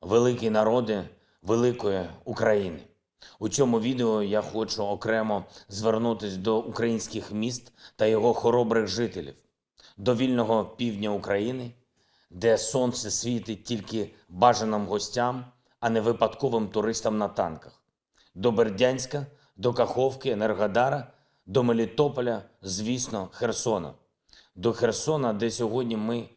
великі народи великої України. У цьому відео я хочу окремо звернутися до українських міст та його хоробрих жителів, до вільного півдня України, де сонце світить тільки бажаним гостям, а не випадковим туристам на танках, до Бердянська, до Каховки, Енергодара, до Мелітополя, звісно, Херсона, до Херсона, де сьогодні ми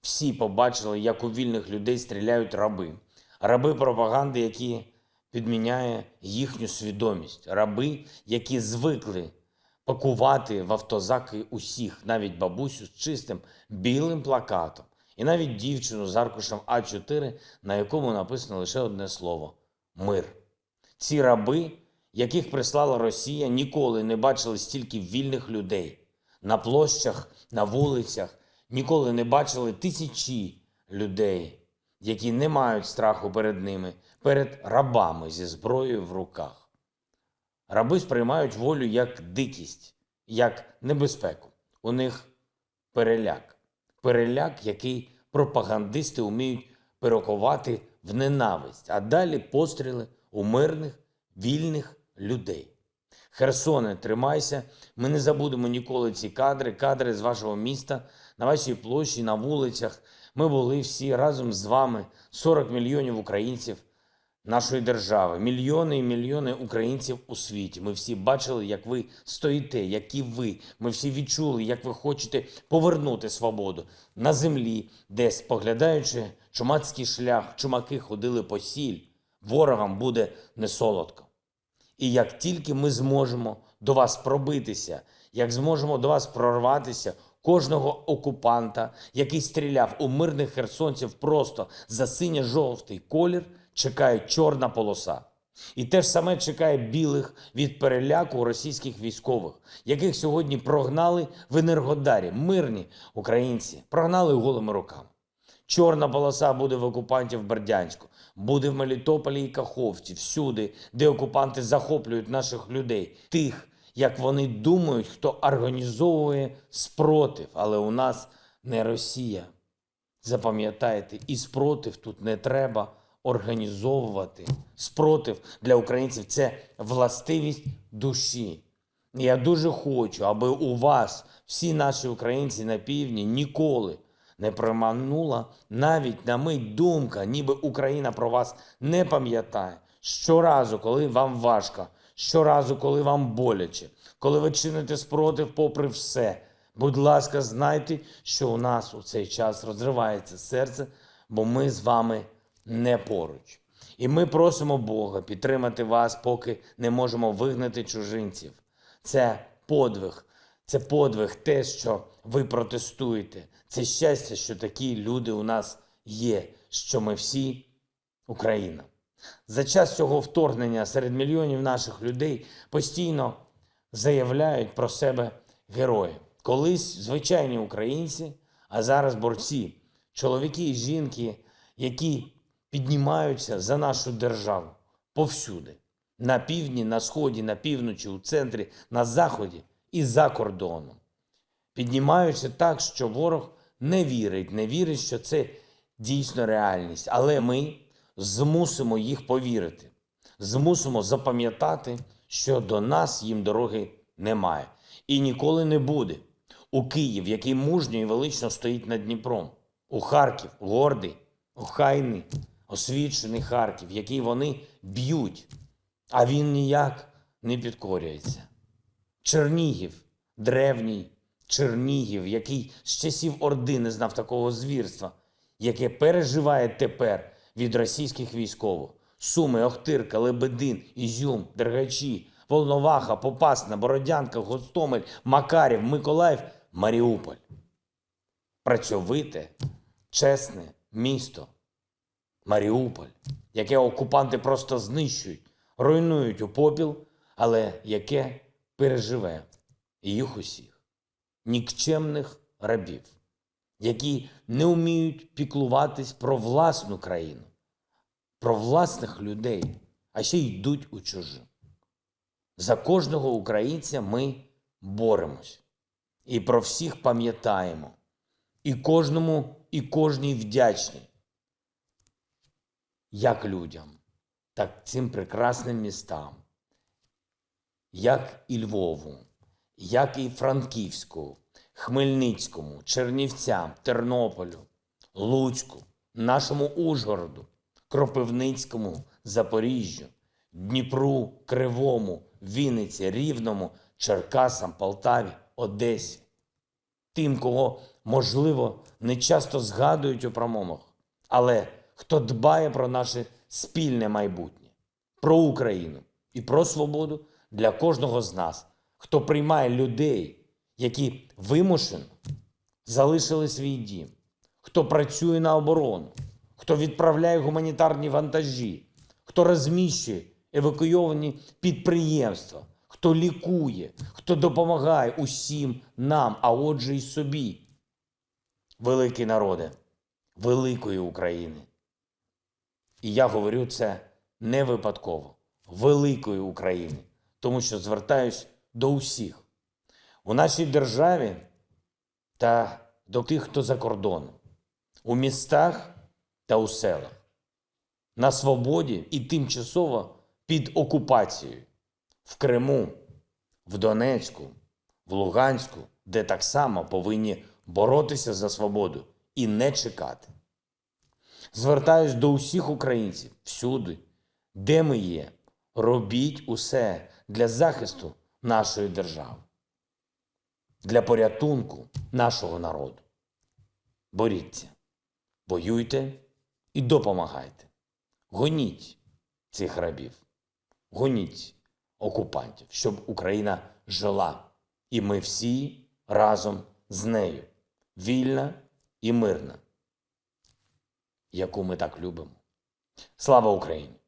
всі побачили, як у вільних людей стріляють раби, раби пропаганди, які підміняє їхню свідомість, раби, які звикли пакувати в автозаки усіх, навіть бабусю з чистим білим плакатом, і навіть дівчину з аркушем А4, на якому написано лише одне слово мир. Ці раби, яких прислала Росія, ніколи не бачили стільки вільних людей. На площах, на вулицях, ніколи не бачили тисячі людей, які не мають страху перед ними, перед рабами зі зброєю в руках. Раби сприймають волю як дикість, як небезпеку. У них переляк. Переляк, який пропагандисти вміють перекувати в ненависть, а далі постріли у мирних, вільних людей. Херсоне, тримайся. Ми не забудемо ніколи ці кадри, кадри з вашого міста, на вашій площі, на вулицях. Ми були всі разом з вами, 40 мільйонів українців нашої держави, мільйони і мільйони українців у світі. Ми всі бачили, як ви стоїте, які ви. Ми всі відчули, як ви хочете повернути свободу на землі, де, споглядаючи чумацький шлях, чумаки ходили по сіль, ворогам буде не солодко. І як тільки ми зможемо до вас пробитися, як зможемо до вас прорватися, кожного окупанта, який стріляв у мирних херсонців просто за синьо-жовтий колір, чекає чорна полоса. І те ж саме чекає білих від переляку російських військових, яких сьогодні прогнали в Енергодарі, мирні українці, прогнали голими руками. Чорна полоса буде в окупантів Бердянську, буде в Мелітополі і Каховці, всюди, де окупанти захоплюють наших людей, тих, як вони думають, хто організовує спротив. Але у нас не Росія. Запам'ятайте, і спротив тут не треба організовувати. Спротив для українців це властивість душі. Я дуже хочу, аби у вас, всі наші українці на півдні, ніколи не проманула навіть на мить думка, ніби Україна про вас не пам'ятає. Щоразу, коли вам важко, щоразу, коли вам боляче, коли ви чините спротив попри все. Будь ласка, знайте, що у нас у цей час розривається серце, бо ми з вами не поруч. І ми просимо Бога підтримати вас, поки не можемо вигнати чужинців. Це подвиг, це подвиг, те, що ви протестуєте. Це щастя, що такі люди у нас є, що ми всі Україна. За час цього вторгнення серед мільйонів наших людей постійно заявляють про себе герої. Колись звичайні українці, а зараз борці, чоловіки і жінки, які піднімаються за нашу державу повсюди. На півдні, на сході, на півночі, у центрі, на заході і за кордоном. Піднімаються так, що ворог не вірить, не вірить, що це дійсно реальність. Але ми змусимо їх повірити, змусимо запам'ятати, що до нас їм дороги немає і ніколи не буде. У Київ, який мужньо і велично стоїть над Дніпром, у Харків, гордий, охайний, освічений Харків, який вони б'ють, а він ніяк не підкорюється. Чернігів, древній Чернігів, який з часів Орди не знав такого звірства, яке переживає тепер від російських військових. Суми, Охтирка, Лебедин, Ізюм, Дергачі, Волноваха, Попасна, Бородянка, Гостомель, Макарів, Миколаїв, Маріуполь. Працьовите, чесне місто. Маріуполь, яке окупанти просто знищують, руйнують у попіл, але яке переживе їх усіх, нікчемних рабів, які не вміють піклуватись про власну країну, про власних людей, а ще йдуть у чужу. За кожного українця ми боремось і про всіх пам'ятаємо, і кожному, і кожній вдячні. як людям, так цим прекрасним містам, як і Львову, як і Франківську, Хмельницькому, Чернівцям, Тернополю, Луцьку, нашому Ужгороду, Кропивницькому, Запоріжжю, Дніпру, Кривому, Вінниці, Рівному, Черкасам, Полтаві, Одесі. Тим, кого, можливо, не часто згадують у промовах, але хто дбає про наше спільне майбутнє, про Україну і про свободу для кожного з нас, хто приймає людей, які вимушено залишили свій дім, хто працює на оборону, хто відправляє гуманітарні вантажі, хто розміщує евакуйовані підприємства, хто лікує, хто допомагає усім нам, а отже й собі. Великий народе, великої України. І я говорю це не випадково, великої України, тому що звертаюсь до усіх у нашій державі та до тих, хто за кордоном, у містах та у селах, на свободі і тимчасово під окупацією, в Криму, в Донецьку, в Луганську, де так само повинні боротися за свободу і не чекати. Звертаюсь до усіх українців всюди, де ми є, робіть усе для захисту нашої держави, для порятунку нашого народу. Боріться, воюйте і допомагайте. Гоніть цих рабів, гоніть окупантів, щоб Україна жила, і ми всі разом з нею, вільна і мирна, яку ми так любимо. Слава Україні!